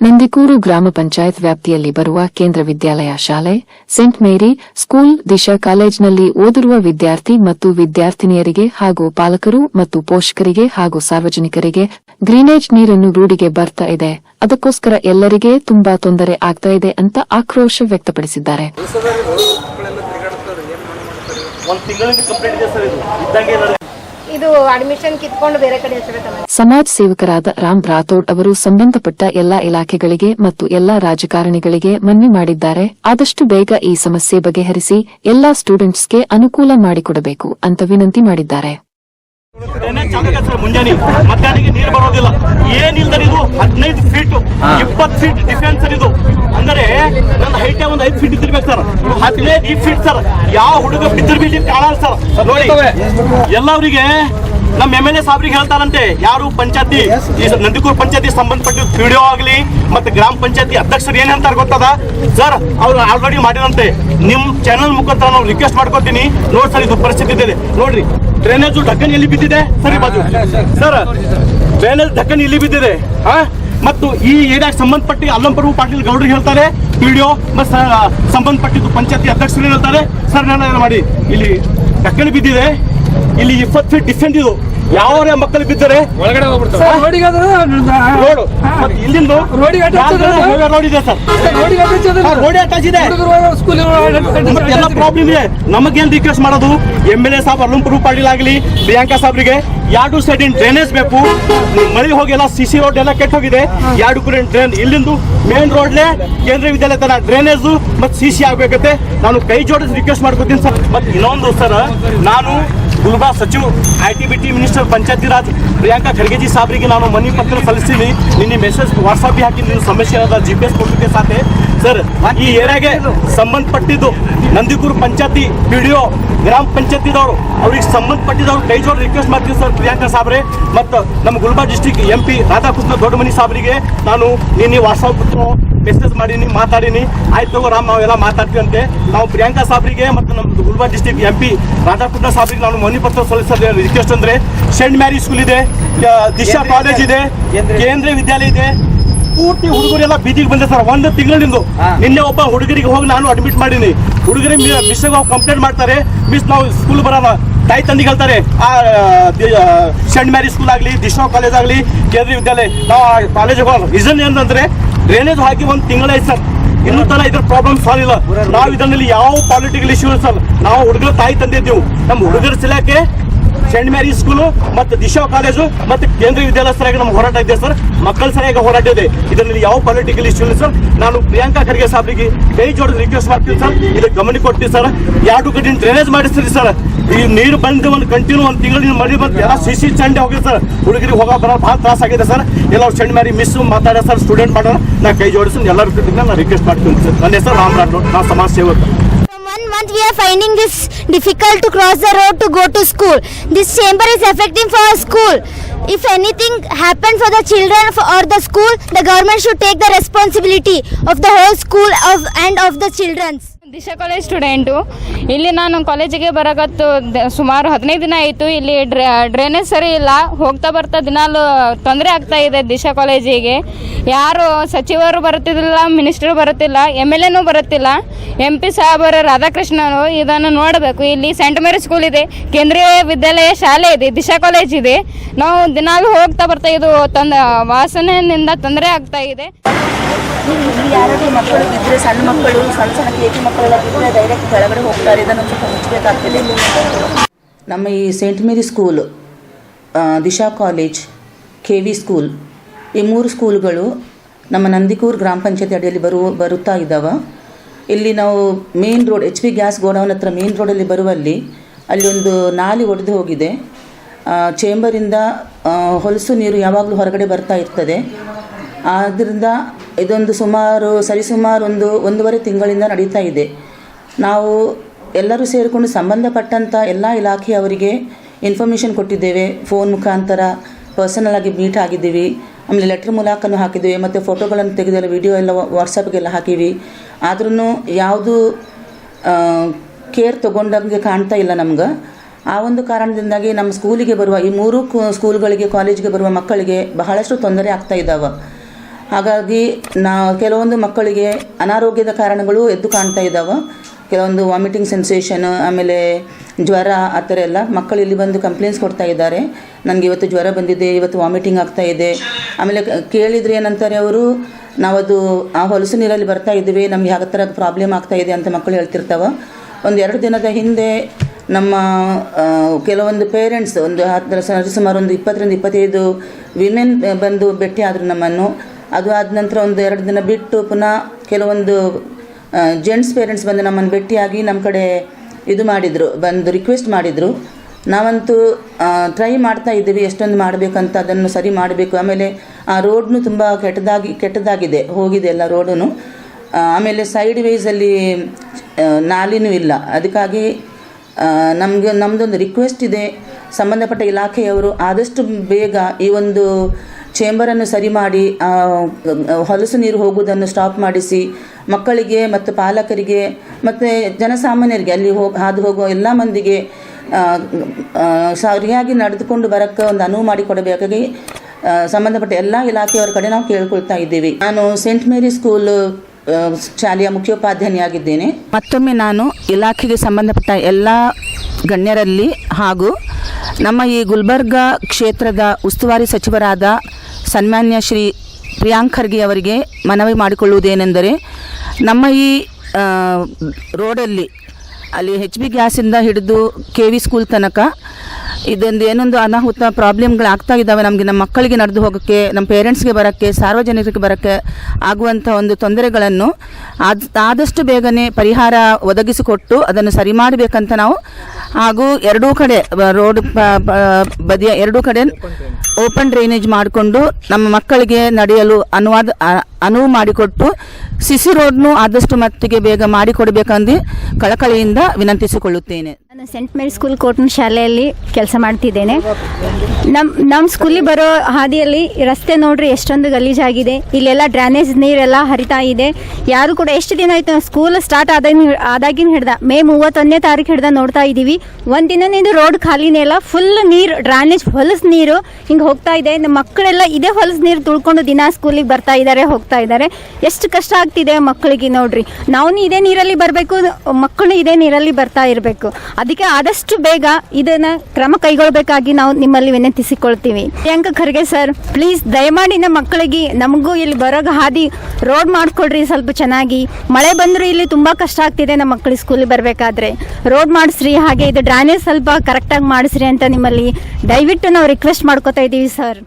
ನಂದಿಕೂರು ಗ್ರಾಮ ಪಂಚಾಯತ್ ವ್ಯಾಪ್ತಿಯಲ್ಲಿ ಬರುವ ಕೇಂದ್ರ ವಿದ್ಯಾಲಯ ಶಾಲೆ, ಸೆಂಟ್ ಮೇರಿ ಸ್ಕೂಲ್ ದಿಶಾ ಕಾಲೇಜಿನಲ್ಲಿ ಓದಿರುವ ವಿದ್ಯಾರ್ಥಿ ಮತ್ತು ವಿದ್ಯಾರ್ಥಿನಿಯರಿಗೆ ಹಾಗೂ ಪಾಲಕರು ಮತ್ತು ಪೋಷಕರಿಗೆ ಹಾಗೂ ಸಾರ್ವಜನಿಕರಿಗೆ ಗ್ರೀನೇಜ್ ನೀರನ್ನು ರೂಢಿಗೆ ಬರ್ತಾ ಇದೆ. ಅದಕ್ಕೋಸ್ಕರ ಎಲ್ಲರಿಗೆ ತುಂಬಾ ತೊಂದರೆ ಆಗ್ತಾ ಇದೆ ಅಂತ ಆಕ್ರೋಶ ವ್ಯಕ್ತಪಡಿಸಿದ್ದಾರೆ. ಇದು ಅಡ್ಮಿಷನ್ ಕಿತ್ಕೊಂಡು ಬೇರೆ ಕಡೆ ಸಮಾಜ ಸೇವಕರಾದ ರಾಮ್ ರಾಥೋಡ್ ಅವರು ಸಂಬಂಧಪಟ್ಟ ಎಲ್ಲಾ ಇಲಾಖೆಗಳಿಗೆ ಮತ್ತು ಎಲ್ಲಾ ರಾಜಕಾರಣಿಗಳಿಗೆ ಮನವಿ ಮಾಡಿದ್ದಾರೆ. ಆದಷ್ಟು ಬೇಗ ಈ ಸಮಸ್ಯೆ ಬಗೆಹರಿಸಿ ಎಲ್ಲಾ ಸ್ಟೂಡೆಂಟ್ಸ್ಗೆ ಅನುಕೂಲ ಮಾಡಿಕೊಡಬೇಕು ಅಂತ ವಿನಂತಿ ಮಾಡಿದ್ದಾರೆ. ಮುಂಜಾನೆ ಮಧ್ಯಾಹ್ನಿಗೆ ನೀರು ಬರೋದಿಲ್ಲ. ಏನಿಲ್ದರೆ ಇದು ಹದಿನೈದು ಫೀಟ್ ಇಪ್ಪತ್ತು ಫೀಟ್ ಡಿಫೆನ್ಸ್ ಇದು. ಅಂದರೆ ನನ್ನ ಹೈಟ್ ಒಂದು ಐದು ಫೀಟ್ ಇದ್ದಿರ್ಬೇಕು ಸರ್ ಹದಿನೈದು ಈ ಫೀಟ್ ಸರ್ ಯಾವ ಹುಡುಗ ಬಿದ್ದಿರ್ ಬಿದ್ದಿ ಕಾಣಲ್ಲ ಸರ್ ನೋಡಿ, ಎಲ್ಲವರಿಗೆ ನಮ್ಮ ಎಂ ಎಲ್ ಎ ಸಾಬ್ರಿಗೆ ಹೇಳ್ತಾರಂತೆ, ಯಾರು ಪಂಚಾಯತಿ ನಂದಿಕೂರ್ ಪಂಚಾಯತಿ ಸಂಬಂಧಪಟ್ಟ ಪಿಡಿಒ ಆಗಲಿ ಮತ್ತೆ ಗ್ರಾಮ ಪಂಚಾಯತಿ ಅಧ್ಯಕ್ಷರು ಏನ್ ಅಂತಾರೆ ಗೊತ್ತದ? ಸರ್ ಅವ್ರು ಆಲ್ರೆಡಿ ಮಾಡಿದಂತೆ. ನಿಮ್ಮ ಚಾನಲ್ ಮುಖಾಂತರ ನಾವು ರಿಕ್ವೆಸ್ಟ್ ಮಾಡ್ಕೊತೀನಿ. ನೋಡಿ ಸರ್ ಇದು ಪರಿಸ್ಥಿತಿ ಇದೆ. ನೋಡ್ರಿ ಡ್ರೈನೇಜ್ ಢಕ್ಕನ್ ಎಲ್ಲಿ ಬಿದ್ದಿದೆ? ಸರಿ, ಬಾಜು. ಸರ್ ಡ್ರೈನೇಜ್ ಢಕ್ಕನ್ ಎಲ್ಲಿ ಬಿದ್ದಿದೆ? ಹಾ? ಮತ್ತು ಈ ಏರಿಯಾಗೆ ಸಂಬಂಧಪಟ್ಟ ಅಲ್ಲಂಪರ್ವು ಪಾಟೀಲ್ ಗೌಡ್ರು ಹೇಳ್ತಾರೆ ಪಿಡಿಒ ಮತ್ತು ಸಂಬಂಧಪಟ್ಟಿದ್ದು ಪಂಚಾಯತಿ ಅಧ್ಯಕ್ಷರು ಹೇಳ್ತಾರೆ? ಸರ್ ನಾನು ಮಾಡಿ, ಇಲ್ಲಿ ಢಕ್ಕನ್ ಬಿದ್ದಿದೆ. ಇಲ್ಲಿ ಇಪ್ಪತ್ತು ಫೀಟ್ ಡಿಫೆಂಟ್ ಇದು. ಯಾವ ಮಕ್ಕಳು ಬಿದ್ದರೆ ಒಳಗಡೆ ಹೋಗ್ಬಿಡ್ತಾರೆ ರೋಡು ಇಲ್ಲಿಂದ ರೋಡಿಗೆ. ರೋಡ್ ಇದೆ ಸರ್ ರೋಡಿಗೆ attach ಇದೆ. ರೋಡ್ ಅಟ್ಯಾಚ್ ಇದೆ ಮತ್ತೆ ಎಲ್ಲ ಪ್ರಾಬ್ಲಮ್ ಇದೆ ನಮಗೇನ್ ರಿಕ್ವೆಸ್ಟ್ ಮಾಡೋದು ಎಂ ಎಲ್ ಎ ಸಾಬ್ ಅರುಣ್ ಪಾಟೀಲ್ ಆಗಲಿ ಪ್ರಿಯಾಂಕಾ ಸಾಬ್ರಿಗೆ ಎರಡು ಸೈಡಿನ ಡ್ರೈನೇಜ್ ಬೇಕು ಮಳೆ ಹೋಗಿ ಎಲ್ಲ ಸಿ ಸಿ ರೋಡ್ ಎಲ್ಲ ಕೆಟ್ಟ ಹೋಗಿದೆ ಎರಡು ಕಡೆ ಡ್ರೈನ್ ಇಲ್ಲಿಂದು ಮೇನ್ ರೋಡ್ಲೆ ಕೇಂದ್ರ ವಿದ್ಯಾಲಯ ತನ ಡ್ರೈನೇಜ್ ಮತ್ತೆ ಸಿ ಸಿ ಆಗ್ಬೇಕತ್ತೆ ನಾನು ಕೈ ಜೋಡಿಸಿ ರಿಕ್ವೆಸ್ಟ್ ಮಾಡ್ಕೊತೀನಿ ಸರ್ ಮತ್ತೆ ಇನ್ನೊಂದು ಸರ್ ನಾನು ಗುಲ್ಬಾ ಸಚಿವ್ I T B T minister Panchayati Raj Priyanka ಖರ್ಗೆಜಿ ಸಾಬ್ರಿಗೆ ನಾನು ಮನವಿ ಪತ್ರ ಸಲ್ಲಿಸ್ತೀನಿ. ನಿನ್ನೆ ಮೆಸೇಜ್ ವಾಟ್ಸಪ್ ಹಾಕಿ ನೀವು ಸಮಸ್ಯೆ ಅದ ಜಿ ಪಿ ಎಸ್ ಕೊಟ್ಟಿದ್ದೆ ಸಾತೆ ಸರ್ ಈ ಏರಿಯಾಗೆ ಸಂಬಂಧಪಟ್ಟಿದ್ದು Nandikur panchayati P D O ಗ್ರಾಮ ಪಂಚಾಯತಿದವರು. ಅವ್ರಿಗೆ ಸಂಬಂಧಪಟ್ಟಿದ್ದವ್ರು ಕೈ ರಿಕ್ವೆಸ್ಟ್ ಮಾಡ್ತೀನಿ ಸರ್ ಪ್ರಿಯಾಂಕಾ ಸಾಬ್ರೆ. ಮತ್ತು ನಮ್ಮ ಗುಲ್ಬಾ district M P Radhakrishna Doddamani ಸಾಬ್ರಿಗೆ ನಾನು ನಿನ್ನೆ ವಾಟ್ಸಪ್ ಮೆಸೇಜ್ ಮಾಡೀನಿ ಮಾತಾಡೀನಿ. ಆಯ್ತು ತಗೋ ರಾಮ್ ನಾವೆಲ್ಲ ಮಾತಾಡ್ತೀವಂತೆ ನಾವು ಪ್ರಿಯಾಂಕಾ ಸಾಬ್ರಿಗೆ ಮತ್ತು ನಮ್ಮ ಗುಲ್ಬಾ ಡಿಸ್ಟಿಕ್ ಎಂ ಪಿ ರಾಧಾಕೃಷ್ಣ ಸಾಬ್ರಿಗೆ ನಾನು ಮನವಿ ಪತ್ರ ಸಲ್ಲಿಸೋದು ರಿಕ್ವೆಸ್ಟ್ ಅಂದರೆ ಸೆಂಟ್ ಮ್ಯಾರಿ ಸ್ಕೂಲ್ ಇದೆ ಆ, ದಿಶಾ ಕಾಲೇಜ್ ಇದೆ ಕೇಂದ್ರೀಯ. ವಿದ್ಯಾಲಯ ಇದೆ. ಪೂರ್ತಿ ಹುಡುಗರೆಲ್ಲ ಬೀದಿಗೆ ಬಂದೆ ಸರ್ ಒಂದು ತಿಂಗಳಿಂದ ನಿನ್ನೆ ಒಬ್ಬ ಹುಡುಗರಿಗೆ ಹೋಗಿ ನಾನು ಅಡ್ಮಿಟ್ ಮಾಡೀನಿ. ಹುಡುಗರಿಗೆ ಮಿಸ್ ಹೋಗಿ ಕಂಪ್ಲೇಂಟ್ ಮಾಡ್ತಾರೆ. ಮಿಸ್ ನಾವು ಸ್ಕೂಲ್ ಬರೋಣ. ತಾಯಿ ತಂದಿಗೆ ಹೇಳ್ತಾರೆ ಆ ಸೆಂಟ್ ಮ್ಯಾರಿ ಸ್ಕೂಲ್ ಆಗಲಿ ದಿಶಾ ಕಾಲೇಜ್ ಆಗಲಿ ಕೇಂದ್ರೀಯ ವಿದ್ಯಾಲಯ. ನಾವು ಕಾಲೇಜಿಗೆ ಹೋಗೋಣ. ರೀಸನ್ ಏನಂದ್ರೆ ಡ್ರೈನೇಜ್ ಹಾಕಿ ಒಂದು ತಿಂಗಳಾಯ್ತು ಸರ್. ಇನ್ನೂ ತನ ಇದ್ರ ಪ್ರಾಬ್ಲಮ್ ಸಾಲ್ವ್ ಇಲ್ಲ. ನಾವು ಇದರಲ್ಲಿ ಯಾವ ಪಾಲಿಟಿಕಲ್ ಇಶ್ಯೂ ಸರ್. ನಾವು ಹುಡುಗರ ತಾಯಿ ತಂದಿದ್ದೀವಿ. ನಮ್ಮ ಹುಡುಗರ ಸಿಲಾಕೆ ಸೆಂಟ್ ಮ್ಯಾರಿ ಸ್ಕೂಲು ಮತ್ತು ದಿಶಾ ಕಾಲೇಜು ಮತ್ತು ಕೇಂದ್ರ ವಿದ್ಯಾಲಯ ಸರಿಯಾಗಿ ನಮ್ಮ ಹೋರಾಟ ಇದೆ ಸರ್. ಮಕ್ಕಳ ಸರಿಯಾಗಿ ಹೋರಾಟ ಇದೆ. ಇದರಲ್ಲಿ ಯಾವ ಪೊಲಿಟಿಕಲ್ ಇಶ್ಯೂ ಇಲ್ಲ ಸರ್. ನಾನು ಪ್ರಿಯಾಂಕಾ ಖರ್ಗೆ ಸಾಬ್ರಿಗೆ ಕೈ ಜೋಡಿದ ರಿಕ್ವೆಸ್ಟ್ ಮಾಡ್ತೀನಿ ಸರ್. ಇದಕ್ಕೆ ಗಮನ ಕೊಡ್ತೀವಿ ಸರ್. ಎರಡು ಕಡೆ ಡ್ರೈನೇಜ್ ಮಾಡಿಸ್ತೀರಿ ಸರ್. ಈ ನೀರು ಬಂದ ಒಂದು ಕಂಟಿನ್ಯೂ ಒಂದು ತಿಂಗಳಿನ ಮಳೆ ಬಂದು ಎಲ್ಲ ಸಿಸಿ ಚಂಡೆ ಹೋಗಿದೆ ಸರ್. ಹುಡುಗರಿಗೆ ಹೋಗೋ ಬರೋ ಭಾಳ ತ್ರಾಸ ಆಗಿದೆ ಸರ್. ಎಲ್ಲ ಸೆಂಟ್ ಮ್ಯಾರಿ ಮಿಸ್ ಮಾತಾಡೋ ಸರ್. ಸ್ಟೂಡೆಂಟ್ ಮಾಡೋಣ ನಾ ಕೈ ಜೋಡಿಸಿ ಎಲ್ಲರೂ ನಾನು ರಿಕ್ವೆಸ್ಟ್ ಮಾಡ್ತೀನಿ ಸರ್. ನನ್ನ ಹೆಸರು ರಾಮ್ ರಾಠೋಡ್ ನಾ ಸಮಾಜ ಸೇವಕ. Month we are finding this difficult to cross the road to go to school. This chamber is affecting for our school. If anything happened for the children or the school, the government should take the responsibility of the whole school of and of the children's. Disha college student ಇಲ್ಲಿ ನಾನು ಕಾಲೇಜಿಗೆ ಬರಗತ್ತು ಸುಮಾರು ಹದಿನೈದು ದಿನ ಆಯಿತು. ಇಲ್ಲಿ drainage ಸರಿ ಇಲ್ಲ. ಹೋಗ್ತಾ ಬರ್ತಾ ದಿನಾಲು ತೊಂದರೆ ಆಗ್ತಾ ಇದೆ ದಿಶಾ ಕಾಲೇಜಿಗೆ ಯಾರು ಸಚಿವರು ಬರುತ್ತಿಲ್ಲ ಮಿನಿಸ್ಟರ್ ಬರುತ್ತಿಲ್ಲ ಎಂ ಎಲ್ ಎನೂ ಬರುತ್ತಿಲ್ಲ. ಎಂ ಪಿ ಸಾಹೇಬರ ರಾಧಾಕೃಷ್ಣನು ಇದನ್ನು ನೋಡಬೇಕು. ಇಲ್ಲಿ ಸೆಂಟ್ ಮೇರಿ ಸ್ಕೂಲ್ ಇದೆ. ಕೇಂದ್ರೀಯ ವಿದ್ಯಾಲಯ ಶಾಲೆ ಇದೆ, ದಿಶಾ ಕಾಲೇಜ್ ಇದೆ. ನಾವು ದಿನಾಲು ಹೋಗ್ತಾ ಬರ್ತಾ ಇದು ತೊಂದ ವಾಸನೆಯಿಂದ ತೊಂದರೆ ಆಗ್ತಾ ಇದೆ. ಮಕ್ಕಳು ಸಣ್ಣ ಮಕ್ಕಳು, ಸಣ್ಣ ಸಣ್ಣ ಜಿ ಡೈರೆಕ್ಟ್ ಕೆಳಗಡೆ ಹೋಗ್ತಾರೆ. ಇದನ್ನು ನಮ್ಮ ಈ saint Mary school Disha college K V school ಈ ಮೂರು ಸ್ಕೂಲ್ಗಳು ನಮ್ಮ ನಂದಿಕೂರು ಗ್ರಾಮ ಪಂಚಾಯತಿ ಅಡಿಯಲ್ಲಿ ಬರುವ, ಬರುತ್ತಾ ಇದ್ದಾವೆ. ಇಲ್ಲಿ ನಾವು main road H P gas godown ಹತ್ರ ಮೇನ್ ರೋಡಲ್ಲಿ ಬರುವಲ್ಲಿ ಅಲ್ಲಿ ಒಂದು ನಾಲಿ ಒಡೆದು ಹೋಗಿದೆ. ಚೇಂಬರಿಂದ ಹೊಲಸು ನೀರು ಯಾವಾಗಲೂ ಹೊರಗಡೆ ಬರ್ತಾ ಇರ್ತದೆ. ಆದ್ದರಿಂದ ಇದೊಂದು ಸುಮಾರು ಸರಿಸುಮಾರು ಒಂದು ಒಂದೂವರೆ ತಿಂಗಳಿಂದ ನಡೀತಾ ಇದೆ. ನಾವು ಎಲ್ಲರೂ ಸೇರಿಕೊಂಡು ಸಂಬಂಧಪಟ್ಟಂಥ ಎಲ್ಲ ಇಲಾಖೆಯವರಿಗೆ ಇನ್ಫಾರ್ಮೇಷನ್ ಕೊಟ್ಟಿದ್ದೇವೆ. ಫೋನ್ ಮುಖಾಂತರ ಪರ್ಸನಲ್ ಆಗಿ ಮೀಟ್ ಆಗಿದ್ದೀವಿ. ಆಮೇಲೆ ಲೆಟ್ರ್ ಮೂಲಕನೂ ಹಾಕಿದ್ದೀವಿ. ಮತ್ತು ಫೋಟೋಗಳನ್ನು ತೆಗೆದೆಲ್ಲ ವಿಡಿಯೋ ಎಲ್ಲ ವಾಟ್ಸಪ್ಗೆಲ್ಲ ಹಾಕೀವಿ. ಆದ್ರೂ ಯಾವುದು ಕೇರ್ ತೊಗೊಂಡಂಗೆ ಕಾಣ್ತಾ ಇಲ್ಲ ನಮ್ಗೆ. ಆ ಒಂದು ಕಾರಣದಿಂದಾಗಿ ನಮ್ಮ ಸ್ಕೂಲಿಗೆ ಬರುವ, ಈ ಮೂರು ಸ್ಕೂಲ್ಗಳಿಗೆ ಕಾಲೇಜಿಗೆ ಬರುವ ಮಕ್ಕಳಿಗೆ ಬಹಳಷ್ಟು ತೊಂದರೆ ಆಗ್ತಾ ಇದ್ದಾವೆ ಹಾಗಾಗಿ ನಾ ಕೆಲವೊಂದು ಮಕ್ಕಳಿಗೆ ಅನಾರೋಗ್ಯದ ಕಾರಣಗಳು ಎದ್ದು ಕಾಣ್ತಾ ಇದ್ದಾವೆ ಕೆಲವೊಂದು ವಾಮಿಟಿಂಗ್ ಸೆನ್ಸೇಷನ್ ಆಮೇಲೆ ಜ್ವರ, ಆ ಥರ ಎಲ್ಲ ಮಕ್ಕಳು ಇಲ್ಲಿ ಬಂದು ಕಂಪ್ಲೇಂಟ್ಸ್ ಕೊಡ್ತಾ ಇದ್ದಾರೆ. ನನಗೆ ಇವತ್ತು ಜ್ವರ ಬಂದಿದೆ, ಇವತ್ತು ವಾಮಿಟಿಂಗ್ ಆಗ್ತಾ ಇದೆ. ಆಮೇಲೆ ಕೇಳಿದರೆ ಏನಂತಾರೆ ಅವರು, ನಾವದು ಆ ಹೊಲಸು ನೀರಲ್ಲಿ ಬರ್ತಾ ಇದ್ದೀವಿ, ನಮ್ಗೆ ಯಾವ ಥರ ಪ್ರಾಬ್ಲಮ್ ಆಗ್ತಾ ಇದೆ ಅಂತ ಮಕ್ಕಳು ಹೇಳ್ತಿರ್ತಾವೆ. ಒಂದು ಎರಡು ದಿನದ ಹಿಂದೆ ನಮ್ಮ ಕೆಲವೊಂದು ಪೇರೆಂಟ್ಸ್ ಒಂದು ಹತ್ತು ಸುಮಾರು ಒಂದು ಇಪ್ಪತ್ತರಿಂದ ಇಪ್ಪತ್ತೈದು ವಿಮೆನ್ ಬಂದು ಭೇಟಿ ಆದರು ನಮ್ಮನ್ನು. ಅದು ಆದ ನಂತರ ಒಂದು ಎರಡು ದಿನ ಬಿಟ್ಟು ಪುನಃ ಕೆಲವೊಂದು ಜೆಂಟ್ಸ್ ಪೇರೆಂಟ್ಸ್ ಬಂದು ನಮ್ಮನ್ನು ಭೇಟಿಯಾಗಿ ನಮ್ಮ ಕಡೆ ಇದು ಮಾಡಿದರು, ಬಂದು ರಿಕ್ವೆಸ್ಟ್ ಮಾಡಿದರು. ನಾವಂತೂ ಟ್ರೈ ಮಾಡ್ತಾ ಇದ್ದೀವಿ, ಎಷ್ಟೊಂದು ಮಾಡಬೇಕಂತ ಅದನ್ನು ಸರಿ ಮಾಡಬೇಕು. ಆಮೇಲೆ ಆ ರೋಡ್ನು ತುಂಬ ಕೆಟ್ಟದಾಗಿ, ಕೆಟ್ಟದಾಗಿದೆ, ಹೋಗಿದೆ ಎಲ್ಲ ರೋಡೂ ಆಮೇಲೆ ಸೈಡ್ ವೇಸಲ್ಲಿ ನಾಲಿನೂ ಇಲ್ಲ. ಅದಕ್ಕಾಗಿ ನಮಗೆ ನಮ್ಮದೊಂದು ರಿಕ್ವೆಸ್ಟ್ ಇದೆ. ಸಂಬಂಧಪಟ್ಟ ಇಲಾಖೆಯವರು ಆದಷ್ಟು ಬೇಗ ಈ ಒಂದು ಚೇಂಬರನ್ನು ಸರಿ ಮಾಡಿ ಹೊಲಸು ನೀರು ಹೋಗುವುದನ್ನು ಸ್ಟಾಪ್ ಮಾಡಿಸಿ, ಮಕ್ಕಳಿಗೆ ಮತ್ತು ಪಾಲಕರಿಗೆ ಮತ್ತು ಜನಸಾಮಾನ್ಯರಿಗೆ ಅಲ್ಲಿ ಹೋಗಿ, ಹಾದು ಹೋಗುವ ಎಲ್ಲ ಮಂದಿಗೆ ಸರಿಯಾಗಿ ನಡೆದುಕೊಂಡು ಬರೋಕ್ಕೆ ಒಂದು ಅನುವು ಮಾಡಿಕೊಡಬೇಕಾಗಿ ಸಂಬಂಧಪಟ್ಟ ಎಲ್ಲ ಇಲಾಖೆಯವರ ಕಡೆ ನಾವು ಕೇಳ್ಕೊಳ್ತಾ ಇದ್ದೀವಿ. ನಾನು ಸೆಂಟ್ ಮೇರಿ ಸ್ಕೂಲ್ ಶಾಲೆಯ ಮುಖ್ಯೋಪಾಧ್ಯಾಯಿನಿಯಾಗಿದ್ದೇನೆ ಮತ್ತೊಮ್ಮೆ ನಾನು ಇಲಾಖೆಗೆ ಸಂಬಂಧಪಟ್ಟ ಎಲ್ಲ ಗಣ್ಯರಲ್ಲಿ ಹಾಗೂ ನಮ್ಮ ಈ ಗುಲ್ಬರ್ಗ ಕ್ಷೇತ್ರದ ಉಸ್ತುವಾರಿ ಸಚಿವರಾದ ಸನ್ಮಾನ್ಯ ಶ್ರೀ ಪ್ರಿಯಾಂಕ್ ಖರ್ಗೆ ಅವರಿಗೆ ಮನವಿ ಮಾಡಿಕೊಳ್ಳುವುದೇನೆಂದರೆ, ನಮ್ಮ ಈ ರೋಡಲ್ಲಿ, ಅಲ್ಲಿ ಹೆಚ್ ಬಿ ಗ್ಯಾಸಿಂದ ಹಿಡಿದು ಕೆ ವಿ ಸ್ಕೂಲ್ ತನಕ ಇದೊಂದು ಏನೊಂದು ಅನಾಹುತ ಪ್ರಾಬ್ಲಮ್ಗಳು ಆಗ್ತಾ ಇದ್ದಾವೆ. ನಮಗೆ ನಮ್ಮ ಮಕ್ಕಳಿಗೆ ನಡೆದು ಹೋಗೋಕ್ಕೆ, ನಮ್ಮ ಪೇರೆಂಟ್ಸ್ಗೆ ಬರೋಕ್ಕೆ, ಸಾರ್ವಜನಿಕರಿಗೆ ಬರೋಕ್ಕೆ ಆಗುವಂಥ ಒಂದು ತೊಂದರೆಗಳನ್ನು ಆದ್, ಆದಷ್ಟು ಬೇಗನೆ ಪರಿಹಾರ ಒದಗಿಸಿಕೊಟ್ಟು ಅದನ್ನು ಸರಿ ಮಾಡಬೇಕಂತ ನಾವು ಹಾಗೂ ಎರಡೂ ಕಡೆ ರೋಡ್ ಬದಿಯ ಎರಡೂ ಕಡೆ ಓಪನ್ ಡ್ರೈನೇಜ್ ಮಾಡಿಕೊಂಡು ನಮ್ಮ ಮಕ್ಕಳಿಗೆ ನಡೆಯಲು ಅನುವಾದ ಅನುವು ಮಾಡಿಕೊಟ್ಟು ಸಿಸಿ ರೋಡ್ನು ಆದಷ್ಟು ಮಟ್ಟಿಗೆ ಬೇಗ ಮಾಡಿಕೊಡಬೇಕಂದು ಕಳಕಳಿಯಿಂದ ವಿನಂತಿಸಿಕೊಳ್ಳುತ್ತೇನೆ. ನಾನು ಸೆಂಟ್ ಮೇರಿ ಸ್ಕೂಲ್ ಕೋಟನ್ ಶಾಲೆಯಲ್ಲಿ ಕೆಲಸ ಮಾಡ್ತಿದ್ದೇನೆ. ನಮ್ಮ ನಮ್ಮ ಸ್ಕೂಲಿಗೆ ಬರೋ ಹಾದಿಯಲ್ಲಿ ರಸ್ತೆ ನೋಡ್ರಿ ಎಷ್ಟೊಂದು ಗಲೀಜಾಗಿದೆ ಇಲ್ಲೆಲ್ಲ ಡ್ರೈನೇಜ್ ನೀರೆಲ್ಲ ಹರಿತಾ ಇದೆ. ಯಾರು ಕೂಡ ಎಷ್ಟು ದಿನ ಆಯ್ತು ಸ್ಕೂಲ್ ಸ್ಟಾರ್ಟ್ ಆದಾಗಿನ ಆದಾಗಿನ ಹಿಡ್ದ. ಮೇ ಮೂವತ್ತೊಂದನೇ ತಾರೀಕು ಹಿಡ್ದ ನೋಡ್ತಾ ಇದ್ದೀವಿ ಒಂದಿನದಿಂದ ರೋಡ್ ಖಾಲಿನೇ ಇಲ್ಲ. ಫುಲ್ ನೀರು ಡ್ರೈನೇಜ್ ಹೊಲಸು ನೀರು ಹಿಂಗೆ ಹೋಗ್ತಾ ಇದೆ. ನಮ್ಮ ಮಕ್ಕಳೆಲ್ಲ ಇದೇ ಹೊಲಸು ನೀರು ತುಳ್ಕೊಂಡು ದಿನ ಸ್ಕೂಲಿಗೆ ಬರ್ತಾ ಇದ್ದಾರೆ ಹೋಗ್ತಾ ಇದ್ದಾರೆ ಎಷ್ಟು ಕಷ್ಟ ಆಗ್ತಿದೆ ಮಕ್ಕಳಿಗೆ ನೋಡ್ರಿ. ನಾವು ಇದೇ ನೀರಲ್ಲಿ ಬರಬೇಕು, ಮಕ್ಕಳು ಇದೇ ನೀರಲ್ಲಿ ಬರ್ತಾ ಇರಬೇಕು. ಅದಕ್ಕೆ ಆದಷ್ಟು ಬೇಗ ಇದನ್ನ ಕ್ರಮ ಕೈಗೊಳ್ಳಬೇಕಾಗಿ ನಾವು ನಿಮ್ಮಲ್ಲಿ ವಿನಂತಿಸಿಕೊಳ್ತೀವಿ. ಪ್ರಿಯಾಂಕ ಖರ್ಗೆ ಸರ್ ಪ್ಲೀಸ್ ದಯಮಾಡಿ ನಮ್ಮ ಮಕ್ಕಳಿಗೆ ನಮಗೂ ಇಲ್ಲಿ ಬರೋಗ ಹಾದಿ ರೋಡ್ ಮಾಡಿಕೊಡ್ರಿ ಸ್ವಲ್ಪ ಚೆನ್ನಾಗಿ. ಮಳೆ ಬಂದರೂ ಇಲ್ಲಿ ತುಂಬಾ ಕಷ್ಟ ಆಗ್ತಿದೆ ನಮ್ಮ ಮಕ್ಕಳಿಗೆ ಸ್ಕೂಲಿಗೆ ಬರಬೇಕಾದ್ರೆ. ರೋಡ್ ಮಾಡಿಸ್ರಿ, ಹಾಗೆ ಇದು ಡ್ರೈನೇಜ್ ಸ್ವಲ್ಪ ಕರೆಕ್ಟಾಗಿ ಮಾಡಿಸ್ರಿ ಅಂತ ನಿಮ್ಮಲ್ಲಿ ದಯವಿಟ್ಟು ನಾವು ರಿಕ್ವೆಸ್ಟ್ ಮಾಡ್ಕೋತಾ ಇದ್ದೀವಿ ಸರ್.